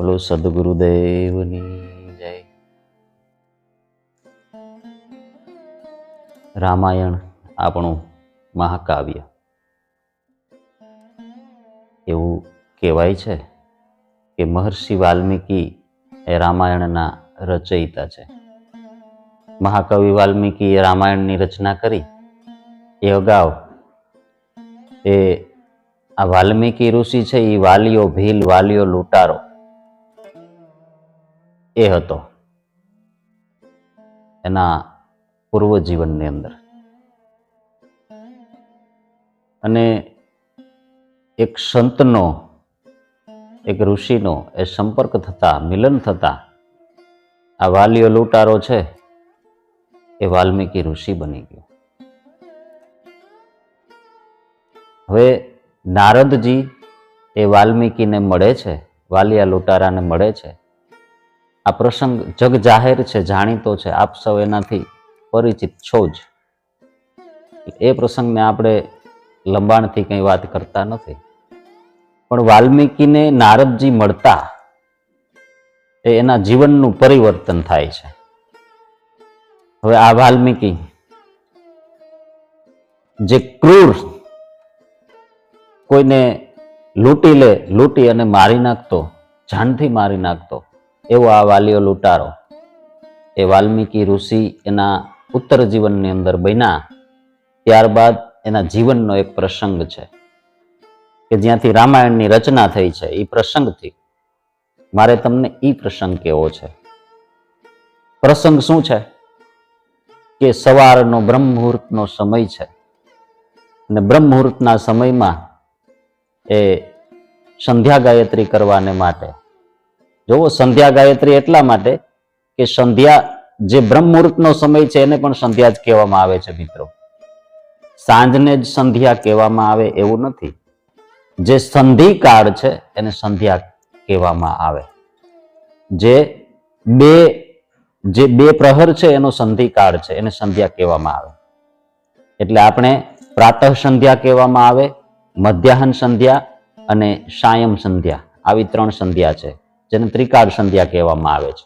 બોલો, સદગુરુદેવની જય. રામાયણ આપણું મહાકાવ્ય. એવું કહેવાય છે કે મહર્ષિ વાલ્મીકી એ રામાયણના રચયિતા છે. મહાકવિ વાલ્મીકી એ રામાયણની રચના કરી. એ અગાઉ એ આ વાલ્મીકી ઋષિ છે એ વાલીઓ ભીલ, વાલીઓ લૂંટારો. એ હતો. એના પૂર્વ જીવનની અંદર. અને એક સંતનો, એક ઋષિનો એ સંપર્ક થતા, મિલન થતા, આ વાલીઓ લૂંટારો છે, એ વાલ્મીકી ઋષિ બની ગયો. હવે નારદજી એ વાલ્મીકીને મળે છે વાલિયા લૂંટારાને મળે છે. આ પ્રસંગ જગ જાહેર છે, જાણીતો છે, આપ સૌ એનાથી પરિચિત છો જ. એ પ્રસંગને આપણે લંબાણથી કંઈ વાત કરતા નથી. પણ વાલ્મીકીને નારદજી મળતા એ એના જીવનનું પરિવર્તન થાય છે. હવે આ વાલ્મીકી જે ક્રૂર કોઈને લૂંટી લે, લૂંટી અને મારી નાખતો, જાનથી મારી નાખતો એવો આ વાલીઓ લૂંટારો. એ વાલ્મીકી ઋષિ એના ઉત્તર જીવનની અંદર બન્યા. ત્યારબાદ એના જીવનનો એક પ્રસંગ છે. કે જ્યાંથી રામાયણની રચના થઈ છે એ પ્રસંગથી. મારે તમને એ પ્રસંગ કેવો છે? પ્રસંગ શું છે? કે સવારનો બ્રહ્મ મુહૂર્તનો સમય છે. અને બ્રહ્મ મુહૂર્તના સમયમાં એ સંધ્યા ગાયત્રી કરવાને માટે જોવો, સંધ્યા ગાયત્રી એટલા માટે કે સંધ્યા જે બ્રહ્મ મુહૂર્તનો સમય છે એને પણ સંધ્યા જ કહેવામાં આવે છે મિત્રો. સાંજને જ સંધ્યા કહેવામાં આવે એવું નથી. જે સંધિ કાળ છે એને સંધ્યા કહેવામાં આવે. જે બે જે બે પ્રહર છે એનો સંધિકાળ છે એને સંધ્યા કહેવામાં આવે. એટલે આપણે પ્રાતઃ સંધ્યા કહેવામાં આવે, મધ્યાહન સંધ્યા અને સાયમ સંધ્યા. આવી ત્રણ સંધ્યા છે. જેને ત્રિકાળ સંધ્યા કહેવામાં આવે છે.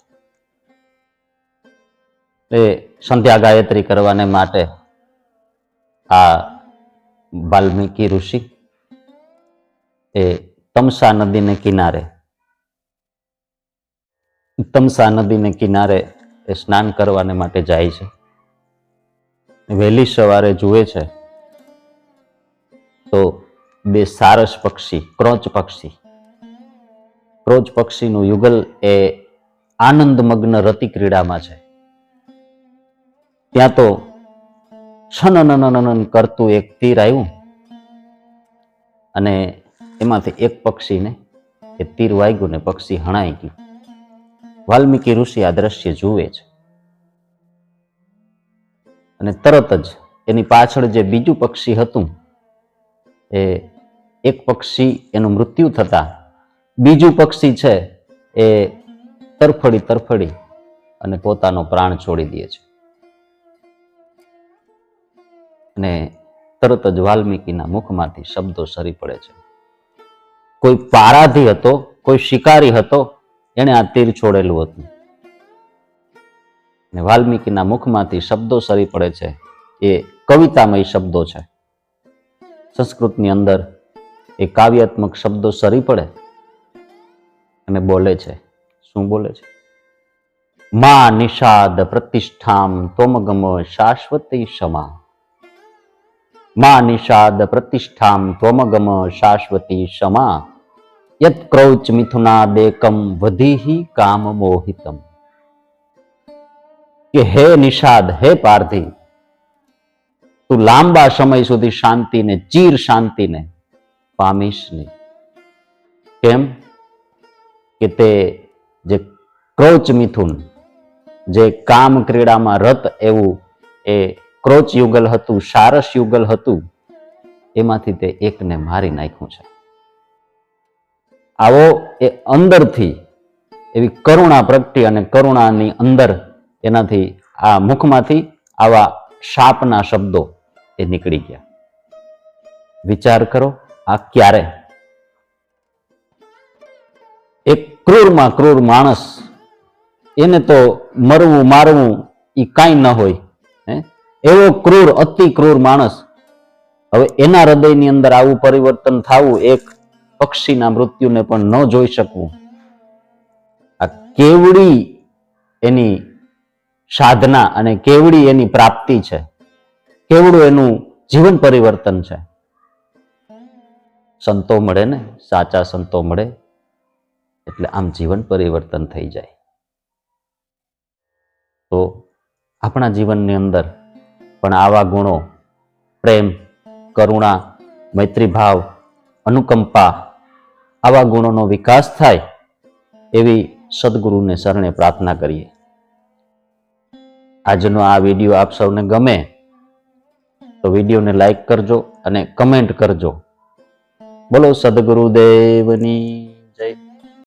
એ સંધ્યા ગાયત્રી કરવાને માટે આ વાલ્મીકી ઋષિ એ તમસા નદીને કિનારે, તમસા નદીને કિનારે એ સ્નાન કરવાને માટે જાય છે. વહેલી સવારે જુએ છે તો બે સારસ પક્ષી, ક્રોચ પક્ષી ક્રોચ પક્ષીનું યુગલ એ આનંદમગ્ન રતિ ક્રીડામાં છે. ત્યાં તો છનનનનન કરતું એક તીર આવ્યું અને એમાંથી એક પક્ષીને એ તીર વાગ્યું ને પક્ષી હણાઈ ગયું. વાલ્મીકી ઋષિ આ દ્રશ્ય જુએ છે. અને તરત જ એની પાછળ જે બીજું પક્ષી હતું, એ એક પક્ષી એનું મૃત્યુ થતા બીજું પક્ષી છે એ તરફડી તરફડી અને પોતાનો પ્રાણ છોડી દે છે. અને તરત જ વાલ્મીકીના મુખમાંથી શબ્દો સરી પડે છે. કોઈ પારાધી હતો, કોઈ શિકારી હતો એને આ તીર છોડેલું હતું. ને વાલ્મીકીના મુખમાંથી શબ્દો સરી પડે છે. એ કવિતામય શબ્દો છે. સંસ્કૃતની અંદર એ કાવ્યાત્મક શબ્દો સરી પડે અને બોલે છે. શું બોલે છે? મા નિષાદ પ્રતિષ્ઠામ તોમગમ શાશ્વતી ક્ષમા. મા નિષાદ પ્રતિષ્ઠામ ત્વમગમ શાશ્વતી ક્ષમા. યત ક્રૌચ મિથુનાદેકમ વધીહિ કામ મોહિતમ. કે હે નિષાદ, હે પાર્થિવ તું લાંબા સમય સુધી શાંતિને, ચીર શાંતિને પામીશ નહીં. કેમ? કે તે જે ક્રોચ મિથુન, જે કામ ક્રીડામાં રત એવું એ ક્રોચ યુગલ હતું, સારસ યુગલ હતું, એમાંથી તે એકને મારી નાખ્યું છે. આવો એ અંદરથી એવી કરુણા પ્રગટી અને કરુણાની અંદર એનાથી આ મુખમાંથી આવા શાપના શબ્દો એ નીકળી ગયા. વિચાર કરો, આ ક્યારે ક્રૂરમાં ક્રૂર માણસ. એને તો મરવું, મારવું એ કાંઈ ન હોય, હે? એવો ક્રૂર, અતિ ક્રૂર માણસ. હવે એના હૃદયની અંદર આવું પરિવર્તન થવું, એક પક્ષીના મૃત્યુને પણ ન જોઈ શકવું. આ કેવડી એની સાધના અને કેવડી એની પ્રાપ્તિ છે. કેવડું એનું જીવન પરિવર્તન છે. સંતો મળે ને, સાચા સંતો મળે એટલે આમ જીવન પરિવર્તન થઈ જાય. તો આપણા જીવનની અંદર પણ આવા ગુણો, પ્રેમ, કરુણા, મૈત્રીભાવ, અનુકંપા, આવા ગુણોનો વિકાસ થાય એવી સદગુરુને શરણે પ્રાર્થના કરીએ. આજનો આ વીડિયો આપ સૌને ગમે તો વિડીયોને લાઈક કરજો અને કમેન્ટ કરજો. બોલો સદગુરુદેવની.